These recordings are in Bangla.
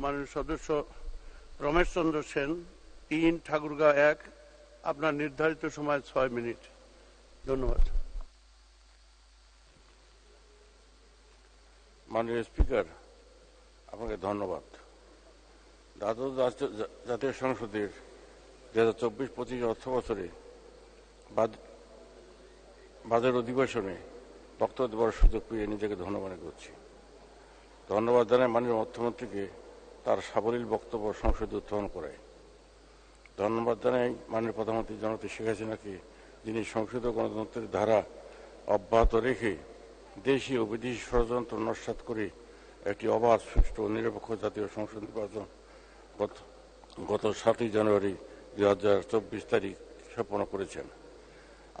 মাননীয় সদস্য রমেশ চন্দ্র সেন তিন ঠাকুরগাঁও এক, আপনার নির্ধারিত সময় ছয় মিনিট। ধন্যবাদ। মাননীয় স্পিকার, আপনাকে ধন্যবাদ। দ্বাদশ জাতীয়- সংসদের দু হাজার চব্বিশ পঁচিশ অর্থ বছরে বাজ- বাজেট অধিবেশনে বক্তব্য দেওয়ার সুযোগ পেয়ে নিজেকে ধন্য মনে করছি। ধন্যবাদ জানাই মাননীয় অর্থমন্ত্রীকে। তার সাবলীল বক্তব্য সংসদে উত্থাপন করায় ধন্যবাদ জানাই মাননীয় প্রধানমন্ত্রী জনতা শেখ হাসিনাকে, যিনি সংসদীয় গণতন্ত্রের ধারা অব্যাহত রেখে দেশি ও বিদেশি ষড়যন্ত্র নস্বাত করে একটি অবাধ, সুষ্ঠু ও নিরপেক্ষ জাতীয় সংসদ নির্বাচন গত গত সাতই জানুয়ারি দু হাজার চব্বিশ তারিখ সম্পন্ন করেছেন।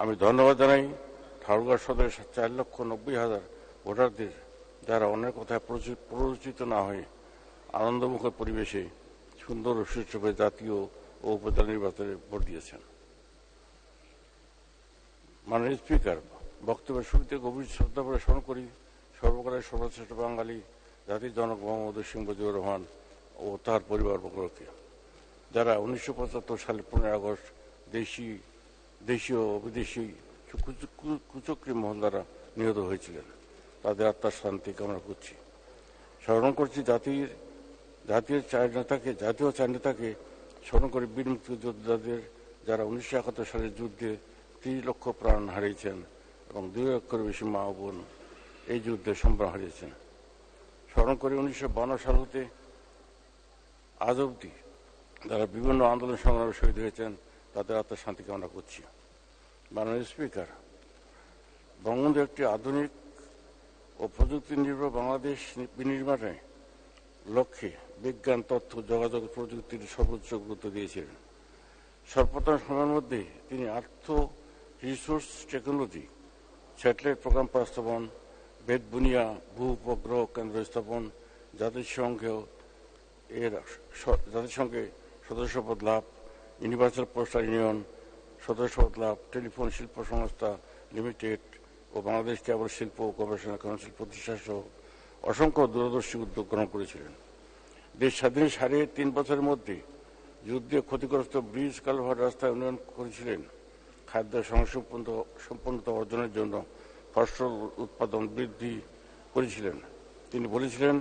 আমি ধন্যবাদ জানাই ঠাকুরগাঁও সদরের চার লক্ষ নব্বই হাজার ভোটারদের, যারা অনেক কথায় প্ররোচিত না হয়ে আনন্দমুখর পরিবেশে সুন্দর ও সুষ্ঠুভাবে জাতীয় ও উপজেলা নির্বাচনে ভোট দিয়েছেন। মাননীয় স্পিকার, বক্তব্যের শুরুতে গভীর শ্রদ্ধা করে স্মরণ করি সর্বকালের সর্বশ্রেষ্ঠ বাঙালি জাতির জনক মোহাম্মদ সিং মুজিবুর রহমান ও তার পরিবারবর্গকে যারা উনিশশো পঁচাত্তর সালের পনেরোই আগস্ট দেশি, দেশীয় ও বিদেশি কুচক্রী মহল দ্বারা নিহত হয়েছিলেন। তাদের আত্মার শান্তি কামনা করছি। স্মরণ করছি জাতির জাতীয় চার নেতাকে জাতীয় চার নেতাকে স্মরণ করে বীর মুক্তিযোদ্ধাদের যারা উনিশশো একাত্তর সালের যুদ্ধে ত্রিশ লক্ষ প্রাণ হারিয়েছেন এবং দুই লক্ষের বেশি মা বোন এই যুদ্ধে সম্প্রাণ হারিয়েছেন। স্মরণ করে উনিশশো বান্ন সাল হতে আজ অবধি যারা বিভিন্ন আন্দোলন সংগ্রামে শহীদ হয়েছেন, তাদের আত্মার শান্তি কামনা করছি। মাননীয় স্পিকার, বঙ্গবন্ধু একটি আধুনিক ও প্রযুক্তি নির্ভর বাংলাদেশ বিনির্মাণে লক্ষ্যে বিজ্ঞান, তথ্য, যোগাযোগ প্রযুক্তির সর্বোচ্চ গুরুত্ব দিয়েছিলেন। সর্বপ্রথম সময়ের মধ্যে তিনি earth resource technology, satellite programme বাস্তবায়ন বেদ বুনিয়া ভূ উপগ্রহ কেন্দ্র স্থাপন জাতিসংঘ এর জাতিসংঘে সদস্যপদ লাভ, ইউনিভার্সাল পোস্টাল ইউনিয়ন সদস্যপদ লাভ, টেলিফোন শিল্প সংস্থা লিমিটেড ও বাংলাদেশ কেবল শিল্প ও গবেষণা কাউন্সিল প্রতিষ্ঠা সহ অসংখ্য দূরদর্শী উদ্যোগ গ্রহণ করেছিলেন। দেশ স্বাধীন সাড়ে তিন বছরের মধ্যে যুদ্ধে ক্ষতিগ্রস্ত ব্রিজ কালভার রাস্তায় উন্নয়ন করেছিলেন। খাদ্য সংসম্পন্ন অর্জনের জন্য ফসল উৎপাদন বৃদ্ধি করেছিলেন। তিনি বলেছিলেন,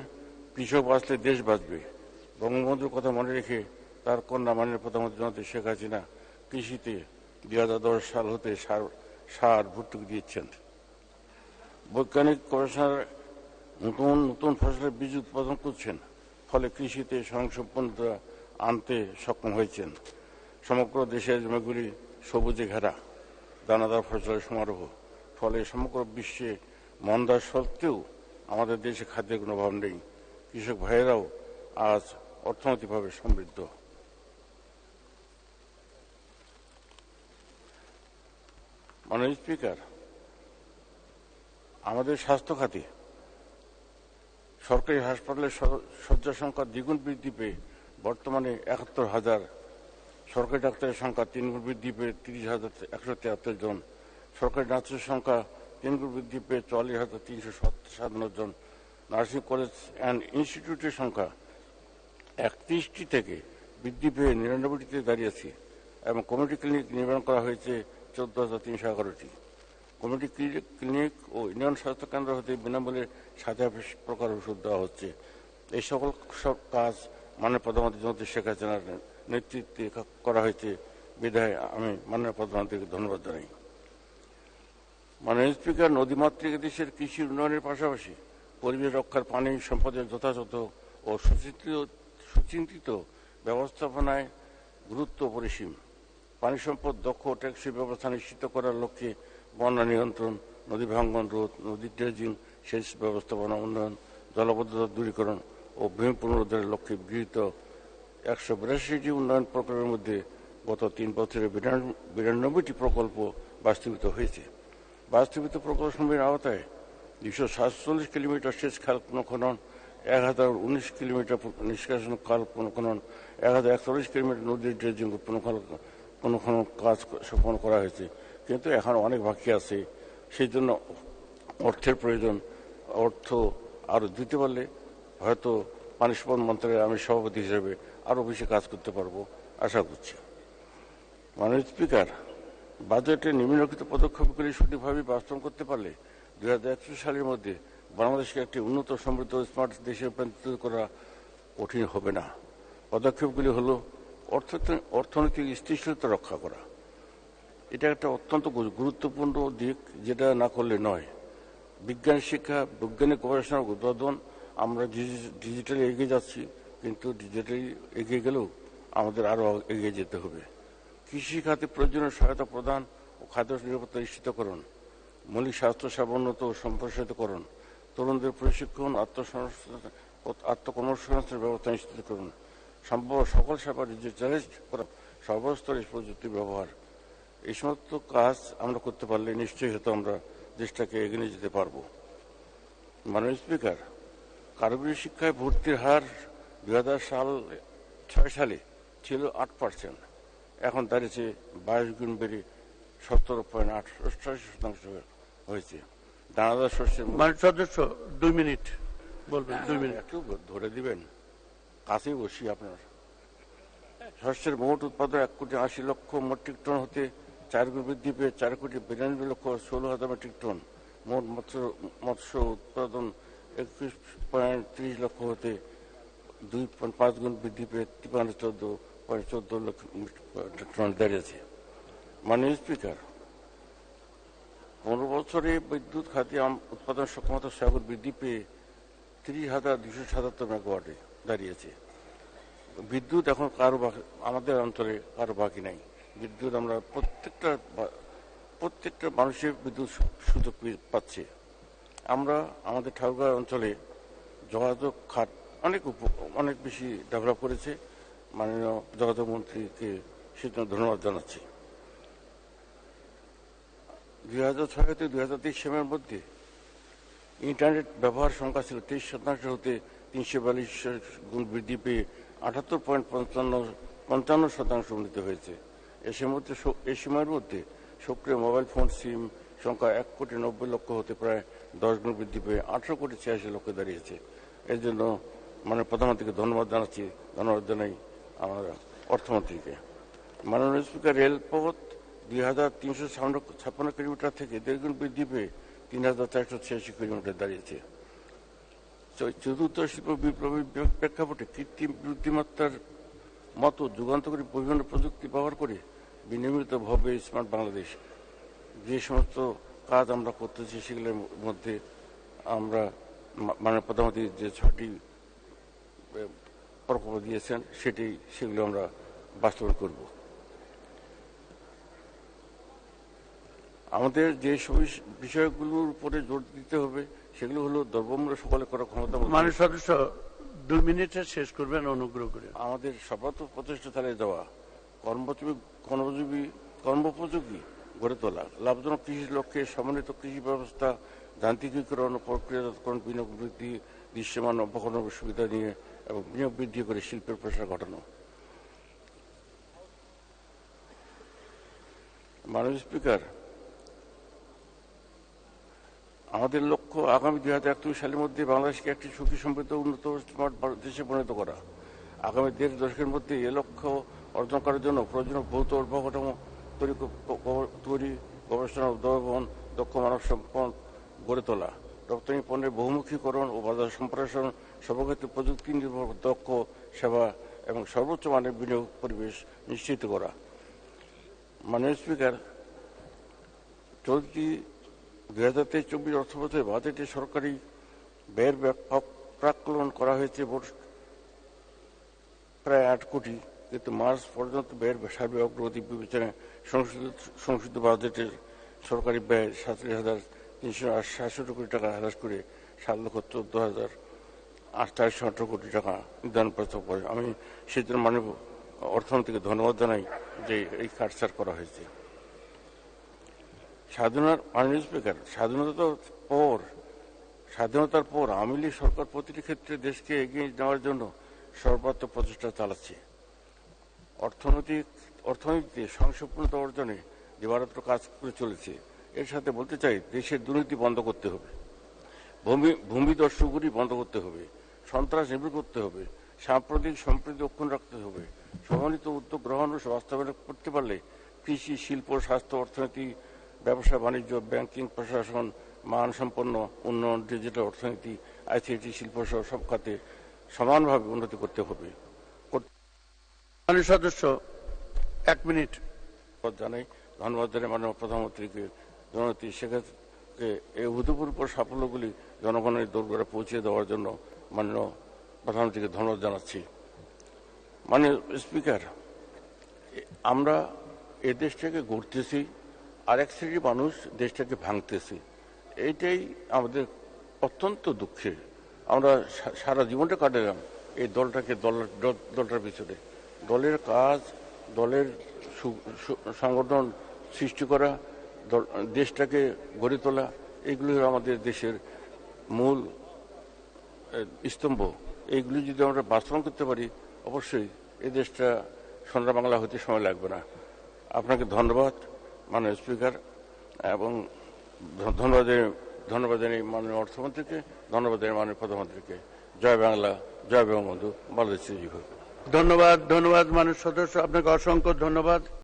কৃষক বাঁচলে দেশ বাঁচবে। বঙ্গবন্ধুর কথা মনে রেখে তার কন্যা মাননীয় প্রধানমন্ত্রী জনতা শেখ হাসিনা কৃষিতে দুই হাজার দশ সাল হতে সার সার ভর্তুকি দিচ্ছেন বৈজ্ঞানিক গবেষণার নতুন নতুন ফসলের বীজ উৎপাদন করছেন, ফলে কৃষিতে স্বয়ংসম্পন্নতা আনতে সক্ষম হয়েছেন। সমগ্র দেশের জমিগুলি সবুজে ঘেরা, দানাদার ফসলের সমারোহ, ফলে সমগ্র বিশ্বে মন্দা সত্ত্বেও আমাদের দেশে খাদ্যের কোনো অভাব নেই। কৃষক ভাইয়েরাও আজ অর্থনৈতিকভাবে সমৃদ্ধ। মাননীয় স্পিকার, আমাদের স্বাস্থ্য খাতে সরকারি হাসপাতালের স- শয্যা সংখ্যা দ্বিগুণ বৃদ্ধি পেয়ে বর্তমানে একাত্তর হাজার। সরকারি ডাক্তারের সংখ্যা তিনগুণ বৃদ্ধি পেয়ে তিরিশ হাজার একশো তিয়াত্তর জন। সরকারি নার্সের সংখ্যা তিনগুণ বৃদ্ধি পেয়ে চল্লিশ হাজার তিনশো সাতান্ন জন। নার্সিং কলেজ অ্যান্ড ইনস্টিটিউটের সংখ্যা একত্রিশটি থেকে বৃদ্ধি পেয়ে নিরানব্বইটিতে দাঁড়িয়েছে এবং কমিউনিটি ক্লিনিক নির্মাণ করা হয়েছে চোদ্দ হাজার তিনশো এগারোটি। কমিউনিটি ক্লিনিক ও ইউনিয়ন স্বাস্থ্য কেন্দ্র হতে বিনামূল্যে সাথে প্রকার ওষুধ দেওয়া হচ্ছে। এই সকল সব কাজ মাননীয় প্রধানমন্ত্রী জনতা শেখ হাসিনার নেতৃত্বে করা হয়েছে। বিধায় আমি মাননীয় প্রধানমন্ত্রীকে ধন্যবাদ জানাই। মাননীয় স্পিকার নদীমাতৃক দেশের কৃষি উন্নয়নের পাশাপাশি পরিবেশ রক্ষার পানি সম্পদের যথাযথ ও সুচিন্তিত সুচিন্তিত ব্যবস্থাপনায় গুরুত্ব অপরিসীম। পানি সম্পদ দক্ষ টেকসই ব্যবস্থা নিশ্চিত করার লক্ষ্যে বন্যা নিয়ন্ত্রণ, নদী ভাঙ্গন রোধ, নদী ড্রেজিং, সেচ ব্যবস্থাপনা উন্নয়ন জলবদ্ধতা দূরীকরণ ও ভূমি পুনরুদ্ধারের লক্ষ্যে গৃহীত একশো বিরাশিটি উন্নয়ন প্রকল্পের মধ্যে গত তিন বছরে বিরানব্বইটি প্রকল্প বাস্তবিত হয়েছে। বাস্তবিত প্রকল্পসমূহের আওতায় দুশো সাতচল্লিশ কিলোমিটার সেচ খাল পুনঃখনন এক হাজার উনিশ কিলোমিটার নিষ্কাশন খাল পুনঃখনন এক হাজার একচল্লিশ কিলোমিটার নদীর ড্রেজিং পুনঃখনন পুনঃখনন কাজ সম্পন্ন করা হয়েছে। কিন্তু এখন অনেক বাকি আছে। সেই জন্য অর্থের প্রয়োজন, অর্থ আরও দিতে পারলে হয়তো পানি সম্পদ আমি সভাপতি হিসেবে আরও বেশি কাজ করতে পারব, আশা করছি। মাননীয় স্পিকার, বাজেটে নিম্নলিখিত পদক্ষেপগুলি সঠিকভাবে বাস্তবায়ন করতে পারলে দু হাজার একত্রিশ সালের মধ্যে বাংলাদেশকে একটি উন্নত সমৃদ্ধ স্মার্ট দেশে রূপান্তরিত করা কঠিন হবে না। পদক্ষেপগুলি হলো অর্থ- অর্থনৈতিক স্থিতিশীলতা রক্ষা করা এটা একটা অত্যন্ত গুরুত্বপূর্ণ দিক যেটা না করলে নয়। বিজ্ঞান শিক্ষা, বৈজ্ঞানিক গবেষণা উদ্বোধন, আমরা ডিজি- ডিজিটালি এগিয়ে যাচ্ছি, কিন্তু ডিজিটালি এগিয়ে গেলেও আমাদের আরও এগিয়ে যেতে হবে। কৃষি খাতে প্রয়োজনীয় সহায়তা প্রদান ও খাদ্য নিরাপত্তা নিশ্চিতকরণ মৌলিক স্বাস্থ্য সেবা উন্নত ও সম্প্রসারিতকরণ তরুণদের প্রশিক্ষণ আত্মসংস্থান আত্মকর্মসংস্থানের ব্যবস্থা নিশ্চিত করুন। সম্ভব সকল সেবা ডিজিটালাইজ করা সর্বস্তরে প্রযুক্তির ব্যবহার। এই সমস্ত কাজ আমরা করতে পারলে নিশ্চয়ই হয়তো আমরা দেশটাকে এগিয়ে নিয়ে যেতে পারব। মাননীয় স্পিকার কারিগরি শিক্ষায় ভর্তির হার দুই সাল ছয় সালে ছিল আট পার্সেন্ট। এখন দাঁড়িয়েছে বাইশ গুণ বেড়ে সতেরো পয়েন্ট আট অষ্টাশি শতাংশ হয়েছে। দানাদার শস্যের মাননীয় সদস্য দুই মিনিট বলবেন দুই মিনিট। একটু ধরে দিবেন। কাছে বসি আপনার। শস্যের মোট উৎপাদন এক কোটি আশি লক্ষ মেট্রিক টন হতে চার গুণ বৃদ্ধি পেয়ে চার কোটি বিরানব্বই লক্ষ ষোলো হাজার মেট্রিক টন মোট মৎস্য মৎস্য উৎপাদন একুশ পয়েন্ট ত্রিশ লক্ষ হতে দুই পয়েন্ট পাঁচ গুণ বৃদ্ধি পেয়ে তিপ্পান্ন চোদ্দ পয়েন্ট চোদ্দ লক্ষ টন দাঁড়িয়েছে। মাননীয় স্পিকার, পনেরো বছরে বিদ্যুৎ খাতে উৎপাদন সক্ষমতা সহায়ক বৃদ্ধি পেয়ে তিরিশ হাজার দুশো সাতাত্তর মেগাওয়াটে দাঁড়িয়েছে। বিদ্যুৎ এখন কারও আমাদের অঞ্চলে কারও বাকি নাই। বিদ্যুৎ আমরা প্রত্যেকটা প্রত্যেকটা মানুষের বিদ্যুৎ সুযোগ পাচ্ছে। আমরা আমাদের ঠাকুরগাঁও অঞ্চলে যোগাযোগ খাত অনেক অনেক বেশি ডেভেলপ করেছে। মাননীয় যোগাযোগ মন্ত্রীকে সেজন্য ধন্যবাদ জানাচ্ছি। দুই হাজার ছয় হতে দুই হাজার তেইশ সালের মধ্যে ইন্টারনেট ব্যবহার সংখ্যা ছিল তেইশ শতাংশ হতে তিনশো বিয়াল্লিশ গুণ বৃদ্ধি পেয়ে আটাত্তর পয়েন্ট পঞ্চান্ন পঞ্চান্ন শতাংশ উন্নীত হয়েছে। এসের মধ্যে এই সময়ের মধ্যে সক্রিয় মোবাইল ফোন সিম সংখ্যা এক কোটি নব্বই লক্ষ হতে প্রায় দশ গুণ বৃদ্ধি পেয়ে আঠারো কোটি ছিয়াশি লক্ষ দাঁড়িয়েছে। এর জন্য মানে প্রধানমন্ত্রীকে ধন্যবাদ জানাচ্ছি, ধন্যবাদ জানাই আমার অর্থমন্ত্রীকে। মাননীয় স্পিকার রেলপথ দুই হাজার তিনশো ছাপ্পান্ন কিলোমিটার থেকে দেড় গুণ বৃদ্ধি পেয়ে তিন হাজার চারশো ছিয়াশি কিলোমিটার দাঁড়িয়েছে। চতুর্থ শিল্প বিপ্লবীর প্রেক্ষাপটে কৃত্রিম বুদ্ধিমত্তার মতো যুগান্তকারী বিভিন্ন প্রযুক্তি ব্যবহার করে বিনিয়মিতভাবে স্মার্ট বাংলাদেশ। যে সমস্ত কাজ আমরা করতেছি, সেগুলোর মধ্যে আমরা মা- মাননীয় প্রধানমন্ত্রী যে ছটি প্রকল্প দিয়েছেন, সেটি, সেগুলো আমরা বাস্তবায়ন করব। আমাদের যে সব বিষয়গুলোর উপরে জোর দিতে হবে, সেগুলো হলো দ্রব্যমূল্য সকলে করা ক্ষমতা মানুষ সদস্য দুই মিনিটে শেষ করবেন, অনুগ্রহ করে। আমাদের সর্বাত্মক প্রচেষ্টা চালিয়ে যাওয়া কর্মজীবী কর্মজীবী, কর্মোপযোগী গড়ে তোলা। লাভজনক কৃষির লক্ষ্যে সমন্বিত কৃষি ব্যবস্থা, যান্ত্রিকীকরণ ও প্রক্রিয়াজাতকরণ, বিনিয়োগ বৃদ্ধি, দৃশ্যমান অবকরণের সুবিধা নিয়ে এবং বিনিয়োগ বৃদ্ধি করে শিল্পের প্রসার ঘটানো। মাননীয় স্পিকার, আমাদের লক্ষ্য আগামী দুই হাজার একত্রিশ সালের মধ্যে বাংলাদেশকে একটি সুখী সমৃদ্ধ উন্নত স্মার্ট দেশে পরিণত করা। আগামী দেড় দশকের মধ্যে এ লক্ষ্য অর্জন করার জন্য প্রয়োজনীয় ভৌত অবকাঠামো তৈরি তৈরি গবেষণা উদ্ভাবন, দক্ষ মানব সম্পদ গড়ে তোলা, রপ্তানি পণ্যের বহুমুখীকরণ ও বাজার সম্প্রসারণ সর্বক্ষেত্রে প্রযুক্তি নির্ভর দক্ষ সেবা এবং সর্বোচ্চ মানের বিনিয়োগ পরিবেশ নিশ্চিত করা। মাননীয় স্পিকার, চলতি দুই হাজার তেইশ চব্বিশ বাজেটে সরকারি ব্যয়ের ব্যাপক প্রাক্কলন করা হয়েছে প্রায় আট কোটি। কিন্তু মার্চ পর্যন্ত ব্যয়ের সার্বিক অগ্রগতি বিবেচনায় সংশোধিত সংশোধিত বাজেটের সরকারি ব্যয় সাতত্রিশ হাজার তিনশো সাতষট্টি কোটি টাকা হ্রাস করে সাত লক্ষ চোদ্দ হাজার আটটাশো আঠারো কোটি টাকা নির্ধারণ প্রস্তাব করে আমি সেজন্য মানব অর্থমন্ত্রীকে ধন্যবাদ জানাই যে এই কাটছাট করা হয়েছে। স্বাধীনতার মাননীয় স্পিকার স্বাধীনতার পর স্বাধীনতার পর আওয়ামী লীগ সরকার প্রতিটি ক্ষেত্রে দেশকে এগিয়ে নেওয়ার জন্য সর্বাত্মক প্রচেষ্টা চালাচ্ছে। অর্থনৈতিক, অর্থনীতিতে সংসম্পূর্ণতা অর্জনে দিবারাত্র কাজ করে চলেছে। এর সাথে বলতে চাই, দেশের দুর্নীতি বন্ধ করতে হবে। ভূমি ভূমি বন্ধ করতে হবে। সন্ত্রাস নির্মূল করতে হবে। সাম্প্রতিক সম্প্রীতি অক্ষুণ্ণ রাখতে হবে। সমন্বিত উদ্যোগ গ্রহণ ও বাস্তবায়ন করতে পারলে কৃষি, শিল্প, স্বাস্থ্য, অর্থনীতি ব্যবসা বাণিজ্য ব্যাংকিং প্রশাসন মানসম্পন্ন উন্নয়ন ডিজিটাল অর্থনীতি আইসিটি শিল্প সহ সব খাতে সমানভাবে উন্নতি করতে হবে। সদস্য এক মিনিট। জানাই। ধন্যবাদ জানাই মাননীয় প্রধানমন্ত্রীকে জননেত্রী শেখকে এই অভূতপূর্ব সাফল্যগুলি জনগণের দোরগোড়ে পৌঁছে দেওয়ার জন্য মাননীয় প্রধানমন্ত্রীকে ধন্যবাদ জানাচ্ছি। মাননীয় স্পিকার আমরা এ দেশটাকে গড়তেছি আর এক শ্রেণির মানুষ দেশটাকে ভাঙতেছে। এইটাই আমাদের অত্যন্ত দুঃখের। আমরা সারা জীবনটা কাটালাম এই দলটাকে, দল, দল- দলটার পিছনে। দলের কাজ, দলের সংগঠন সৃষ্টি করা দেশটাকে গড়ে তোলা হলো আমাদের দেশের মূল স্তম্ভ। এইগুলি যদি আমরা বাস্তবায়ন করতে পারি, অবশ্যই এই দেশটা সোনার বাংলা হতে সময় লাগবে না। আপনাকে ধন্যবাদ। মাননীয় স্পিকার, এবং ধন্যবাদ ধন্যবাদ জানাই মাননীয় অর্থমন্ত্রীকে, ধন্যবাদ জানাই মাননীয় প্রধানমন্ত্রীকে। জয় বাংলা, জয় বঙ্গবন্ধু, বাংলাদেশ ধন্যবাদ ধন্যবাদ, মাননীয় সদস্য, আপনাকে অসংখ্য ধন্যবাদ।